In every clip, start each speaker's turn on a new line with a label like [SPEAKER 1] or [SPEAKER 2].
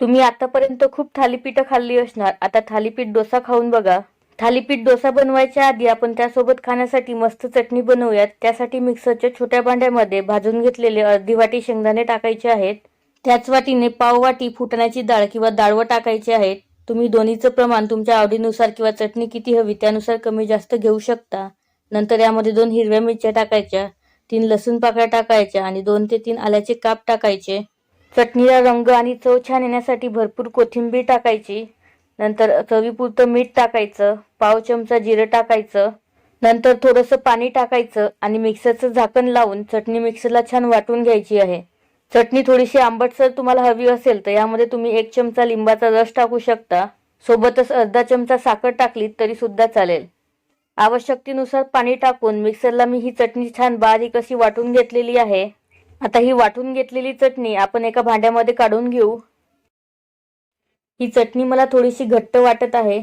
[SPEAKER 1] तुम्ही आतापर्यंत खूप थालीपीठं खाल्ली असणार. आता थालीपीठ डोसा खाऊन बघा. थालीपीठ डोसा बनवायच्या आधी आपण त्यासोबत खाण्यासाठी मस्त चटणी बनवूयात. त्यासाठी मिक्सरच्या छोट्या भांड्यामध्ये भाजून घेतलेले अर्धी वाटी शेंगदाणे टाकायचे आहेत. त्याच वाटीने पाव वाटी फुटण्याची डाळ किंवा डाळवं टाकायची आहेत. तुम्ही दोन्हीचं प्रमाण तुमच्या आवडीनुसार किंवा चटणी किती हवी त्यानुसार कमी जास्त घेऊ शकता. नंतर यामध्ये दोन हिरव्या मिरच्या टाकायच्या तीन लसूण पाकळ्या टाकायच्या आणि दोन ते तीन आल्याचे काप टाकायचे. चटणीला रंग आणि चव छान येण्यासाठी भरपूर कोथिंबीर टाकायची. नंतर चवीपुरतं मीठ टाकायचं. पाव चमचा जिरं टाकायचं. नंतर थोडंसं पाणी टाकायचं आणि मिक्सरचं झाकण लावून चटणी मिक्सरला छान वाटून घ्यायची आहे. चटणी थोडीशी आंबटसर तुम्हाला हवी असेल तर यामध्ये तुम्ही एक चमचा लिंबाचा रस टाकू शकता. सोबतच अर्धा चमचा साखर टाकली तरी सुद्धा चालेल. आवश्यकतेनुसार पाणी टाकून मिक्सरला मी ही चटणी छान बारीक अशी वाटून घेतलेली आहे. आता ही वाटून घेतलेली चटणी आपण एका भांड्यामध्ये काढून घेऊ. ही चटणी मला थोडीशी घट्ट वाटत आहे.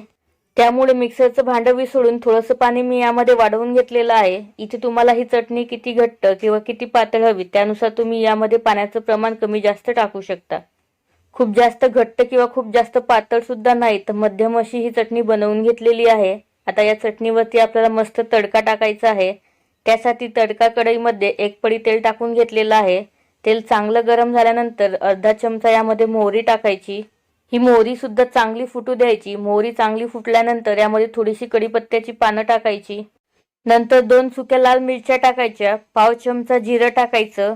[SPEAKER 1] त्यामुळे मिक्सरचं भांडं विसळून थोडंसं पाणी मी यामध्ये वाढवून घेतलेलं आहे. इथे तुम्हाला ही चटणी किती घट्ट किंवा किती पातळ हवी त्यानुसार तुम्ही यामध्ये पाण्याचं प्रमाण कमी जास्त टाकू शकता. खूप जास्त घट्ट किंवा खूप जास्त पातळ सुद्धा नाही तर मध्यम अशी ही चटणी बनवून घेतलेली आहे. आता या चटणीवरती आपल्याला मस्त तडका टाकायचा आहे. त्यासाठी तडका कढईमध्ये एक पडी तेल टाकून घेतलेलं आहे. तेल चांगलं गरम झाल्यानंतर अर्धा चमचा यामध्ये मोहरी टाकायची. ही मोहरी सुद्धा चांगली फुटू द्यायची. मोहरी चांगली फुटल्यानंतर यामध्ये थोडीशी कढीपत्त्याची पानं टाकायची. नंतर दोन सुक्या लाल मिरच्या टाकायच्या. पाव चमचा जिरं टाकायचं.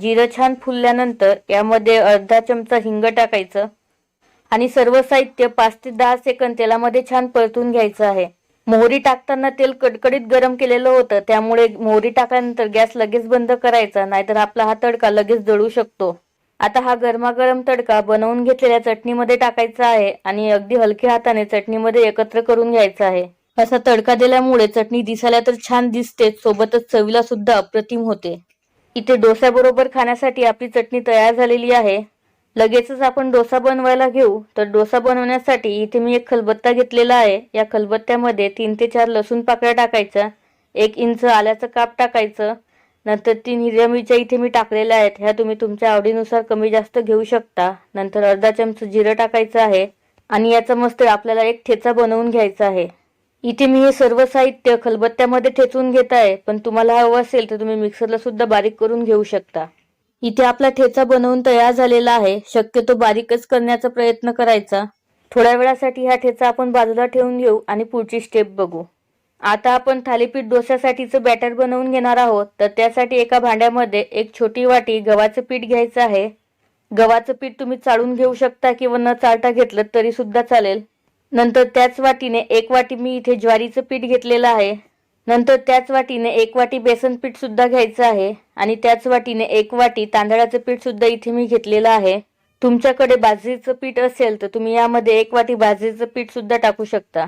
[SPEAKER 1] जिरं छान फुलल्यानंतर यामध्ये अर्धा चमचा हिंग टाकायचं. आणि सर्व साहित्य पाच ते दहा सेकंद तेलामध्ये छान परतून घ्यायचं आहे. मोहरी टाकताना तेल कडकडीत गरम केलेलं होतं. त्यामुळे मोहरी टाकल्यानंतर गॅस लगेच बंद करायचा नाहीतर आपला हा तडका लगेच जळू शकतो. आता हा गरमागरम तडका बनवून घेतलेल्या चटणीमध्ये टाकायचा आहे आणि अगदी हलक्या हाताने चटणीमध्ये एकत्र करून घ्यायचा आहे. असा तडका दिल्यामुळे चटणी दिसायला तर छान दिसते सोबतच चवीला सुद्धा अप्रतिम होते. इथे डोस्याबरोबर खाण्यासाठी आपली चटणी तयार झालेली आहे. लगेचच आपण डोसा बनवायला घेऊ. तर डोसा बनवण्यासाठी इथे मी एक खलबत्ता घेतलेला आहे. या खलबत्त्यामध्ये तीन ते चार लसूण पाकळ्या टाकायच्या एक इंच आल्याचं काप टाकायचं. नंतर तीन हिरव्या मिरच्या इथे मी टाकलेल्या आहेत. ह्या तुम्ही तुमच्या आवडीनुसार कमी जास्त घेऊ शकता. नंतर अर्धा चमचं जिरं टाकायचं आहे. आणि याचा मस्त आपल्याला एक ठेचा बनवून घ्यायचा आहे. इथे मी हे सर्व साहित्य खलबत्त्यामध्ये ठेचून घेत आहे. पण तुम्हाला हवं असेल तर तुम्ही मिक्सरला सुद्धा बारीक करून घेऊ शकता. इथे आपला ठेचा बनवून तयार झालेला आहे. शक्यतो बारीकच करण्याचा प्रयत्न करायचा. थोड्या वेळासाठी हा ठेचा आपण बाजूला ठेवून घेऊ आणि पुढची स्टेप बघू. आता आपण थालीपीठ डोस्यासाठीचं बॅटर बनवून घेणार आहोत. तर त्यासाठी एका भांड्यामध्ये एक छोटी वाटी गव्हाचं पीठ घ्यायचं आहे. गव्हाचं पीठ तुम्ही चाळून घेऊ शकता किंवा न चाळता घेतलं तरी सुद्धा चालेल. नंतर त्याच वाटीने एक वाटी मी इथे ज्वारीचं पीठ घेतलेलं आहे. नंतर त्याच वाटीने एक वाटी बेसन पीठ सुद्धा घ्यायचं आहे आणि त्याच वाटीने एक वाटी तांदळाचं पीठ सुद्धा इथे मी घेतलेलं आहे. तुमच्याकडे बाजरीचं पीठ असेल तर तुम्ही यामध्ये एक वाटी बाजरीचं पीठ सुद्धा टाकू शकता.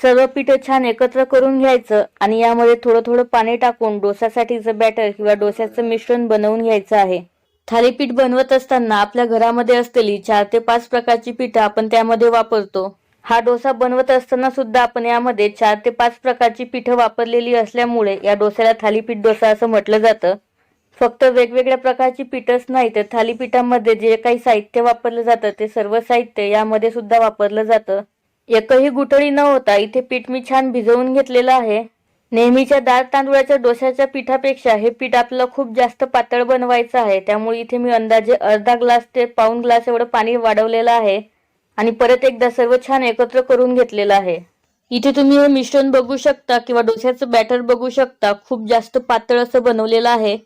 [SPEAKER 1] सर्व पीठ छान एकत्र करून घ्यायचं आणि यामध्ये थोडं थोडं पाणी टाकून डोसासाठीचं बॅटर किंवा डोस्याचं मिश्रण बनवून घ्यायचं आहे. थालीपीठ बनवत असताना आपल्या घरामध्ये असलेली चार ते पाच प्रकारची पीठ आपण त्यामध्ये वापरतो. हा डोसा बनवत असताना सुद्धा आपण यामध्ये चार ते पाच प्रकारची पिठं वापरलेली असल्यामुळे या डोस्याला थालीपीठ डोसा असं म्हटलं जातं. फक्त वेगवेगळ्या प्रकारची पीठच नाही तर थालीपीठामध्ये जे काही साहित्य वापरलं जातं ते सर्व साहित्य यामध्ये सुद्धा वापरलं जातं. एकही गुठळी न होता इथे पीठ मी छान भिजवून घेतलेलं आहे. नेहमीच्या दाळ तांदूळाच्या डोश्याच्या पिठापेक्षा हे पीठ आपल्याला खूप जास्त पातळ बनवायचं आहे. त्यामुळे इथे मी अंदाजे अर्धा ग्लास ते पाऊण ग्लास एवढं पाणी वाढवलेलं आहे. आणि परत एकदा सर्व छान एकत्र करून घेतलेलं आहे. इथे तुम्ही हे मिश्रण बघू शकता किंवा डोस्याचं बॅटर बघू शकता. खूप जास्त पातळ असं बनवलेलं आहे.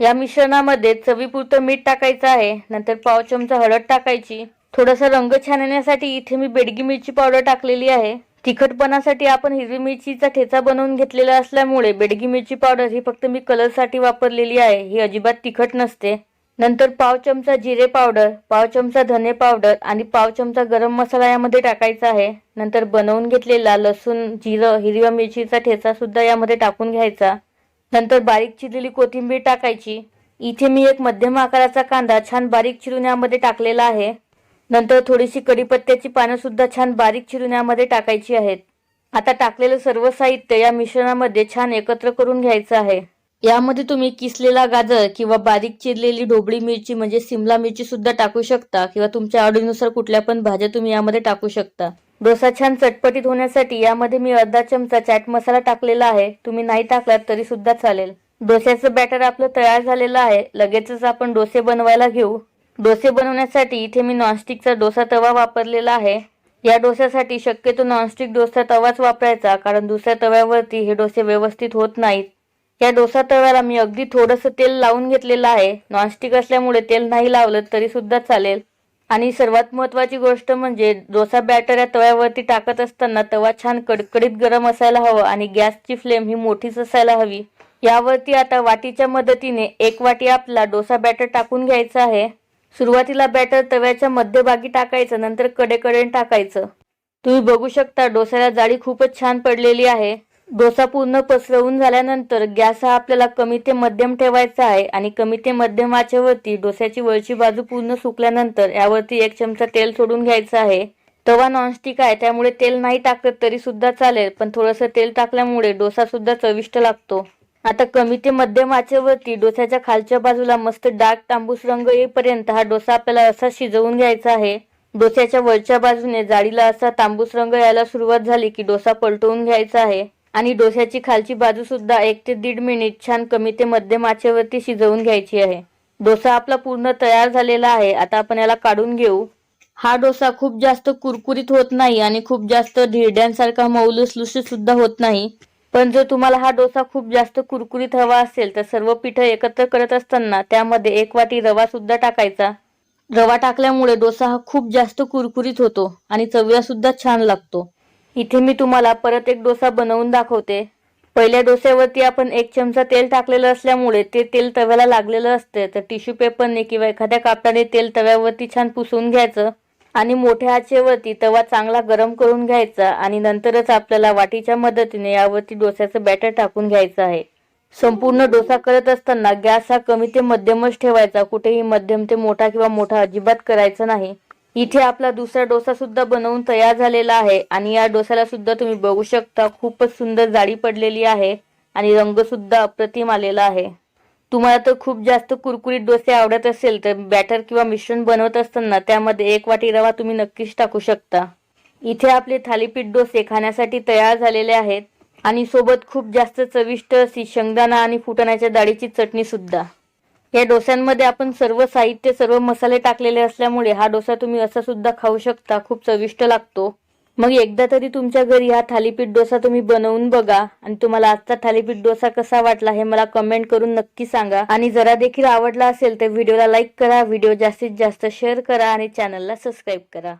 [SPEAKER 1] या मिश्रणामध्ये चवीपुरतं मीठ टाकायचं आहे. नंतर पाव चमचा हळद टाकायची. थोडासा रंग छान येण्यासाठी इथे मी बेडगी मिरची पावडर टाकलेली आहे. तिखटपणासाठी आपण हिरवी मिरचीचा ठेचा बनवून घेतलेला असल्यामुळे बेडगी मिरची पावडर ही फक्त मी कलरसाठी वापरलेली आहे. ही अजिबात तिखट नसते. नंतर पाव चमचा जिरे पावडर पाव चमचा धने पावडर आणि पाव चमचा गरम मसाला यामध्ये टाकायचा आहे. नंतर बनवून घेतलेला लसूण जिरं हिरव्या मिरचीचा ठेचा सुद्धा यामध्ये टाकून घ्यायचा. नंतर बारीक चिरलेली कोथिंबीर टाकायची. इथे मी एक मध्यम आकाराचा कांदा छान बारीक चिरून यामध्ये टाकलेला आहे. नंतर थोडीशी कढीपत्त्याची पानं सुद्धा छान बारीक चिरून यामध्ये टाकायची आहेत. आता टाकलेलं सर्व साहित्य या मिश्रणामध्ये छान एकत्र करून घ्यायचं आहे. यामध्ये तुम्ही किसलेला गाजर किंवा बारीक चिरलेली ढोबळी मिरची म्हणजे सिमला मिरची सुद्धा टाकू शकता किंवा तुमच्या आवडीनुसार कुठल्या पण भाज्या तुम्ही यामध्ये टाकू शकता. डोसा छान चटपटीत होण्यासाठी यामध्ये मी अर्धा चमचा चाट मसाला टाकलेला आहे. तुम्ही नाही टाकलात तरी सुद्धा चालेल. डोस्याचं बॅटर आपलं तयार झालेलं आहे. लगेचच आपण डोसे बनवायला घेऊ. डोसे बनवण्यासाठी इथे मी नॉनस्टिकचा डोसा तवा वापरलेला आहे. या डोस्यासाठी शक्यतो नॉनस्टिक डोसा तवाच वापरायचा कारण दुसऱ्या तव्यावरती हे डोसे व्यवस्थित होत नाहीत. या डोसा तव्याला मी अगदी थोडंसं तेल लावून घेतलेलं आहे. नॉनस्टिक असल्यामुळे तेल नाही लावलं तरी सुद्धा चालेल. आणि सर्वात महत्वाची गोष्ट म्हणजे डोसा बॅटर या तव्यावरती टाकत असताना तवा छान कडकडीत गरम असायला हवं आणि गॅसची फ्लेम ही मोठीच असायला हवी. यावरती आता वाटीच्या मदतीने एक वाटी आपला डोसा बॅटर टाकून घ्यायचा आहे. सुरुवातीला बॅटर तव्याच्या मध्यभागी टाकायचं नंतर कडेकडे टाकायचं. तुम्ही बघू शकता डोस्याला जाळी खूपच छान पडलेली आहे. डोसा पूर्ण पसरवून झाल्यानंतर गॅस हा आपल्याला कमी ते मध्यम ठेवायचा आहे आणि कमी ते मध्यम आचेवरती डोस्याची वरची बाजू पूर्ण सुकल्यानंतर यावरती एक चमचा तेल सोडून घ्यायचं आहे. तवा नॉनस्टिक आहे त्यामुळे तेल नाही टाकत तरी सुद्धा चालेल पण थोडंसं तेल टाकल्यामुळे डोसा सुद्धा चविष्ट लागतो. आता कमी ते मध्यम आचेवरती डोस्याच्या खालच्या बाजूला मस्त डार्क तांबूस रंग येईपर्यंत हा डोसा आपल्याला असा शिजवून घ्यायचा आहे. डोस्याच्या वरच्या बाजूने जाळीला असा तांबूस रंग यायला सुरुवात झाली की डोसा पलटवून घ्यायचा आहे. आणि डोश्याची खालची बाजू सुद्धा एक ते दीड मिनिट छान कमी ते मध्यम आचेवरती शिजवून घ्यायची आहे. डोसा आपला पूर्ण तयार झालेला आहे. आता आपण याला काढून घेऊ. हा डोसा खूप जास्त कुरकुरीत होत नाही आणि खूप जास्त धिरड्यांसारखा मऊ लुसलुशीत सुद्धा होत नाही. पण जर तुम्हाला हा डोसा खूप जास्त कुरकुरीत हवा असेल तर सर्व पिठं एकत्र करत असताना त्यामध्ये एक वाटी रवा सुद्धा टाकायचा. रवा टाकल्यामुळे डोसा हा खूप जास्त कुरकुरीत होतो आणि चवीला सुद्धा छान लागतो. इथे मी तुम्हाला परत एक डोसा बनवून दाखवते. पहिल्या डोस्यावरती आपण एक चमचा तेल टाकलेलं असल्यामुळे ते तेल तव्याला लागलेलं असते. तर टिश्यू पेपरने किंवा एखाद्या कापडाने तेल तव्यावरती छान पुसून घ्यायचं आणि मोठ्या आचेवरती तवा चांगला गरम करून घ्यायचा आणि नंतरच आपल्याला वाटीच्या मदतीने यावरती डोस्याचं बॅटर टाकून घ्यायचं आहे. संपूर्ण डोसा करत असताना गॅस हा कमी ते मध्यमच ठेवायचा. कुठेही मध्यम ते मोठा किंवा मोठा अजिबात करायचा नाही. इथे आपला दुसरा डोसा सुद्धा बनवून तयार झालेला आहे. आणि या डोसाला सुद्धा तुम्ही बघू शकता खूपच सुंदर जाळी पडलेली आहे आणि रंग सुद्धा अप्रतिम आलेला आहे. तुम्हाला तर खूप जास्त कुरकुरीत डोसे आवडत असेल तर बॅटर किंवा मिश्रण बनवत असताना त्यामध्ये एक वाटी रवा तुम्ही नक्कीच टाकू शकता. इथे आपले थालीपीठ डोसे खाण्यासाठी तयार झालेले आहेत आणि सोबत खूप जास्त चविष्ट अशी शेंगदाणा आणि फुटाण्याच्या डाळीची चटणी सुद्धा. या डोस्यांमध्ये आपण सर्व साहित्य सर्व मसाले टाकलेले असल्यामुळे हा डोसा तुम्ही असा सुद्धा खाऊ शकता. खूप चविष्ट लागतो. मग एकदा तरी तुमच्या घरी हा थालीपीठ डोसा तुम्ही बनवून बघा आणि तुम्हाला आजचा थालीपीठ डोसा कसा वाटला हे मला कमेंट करून नक्की सांगा. आणि जरा देखील आवडला असेल तर व्हिडिओला लाईक करा व्हिडिओ जास्तीत जास्त शेअर करा आणि चॅनलला सबस्क्राईब करा.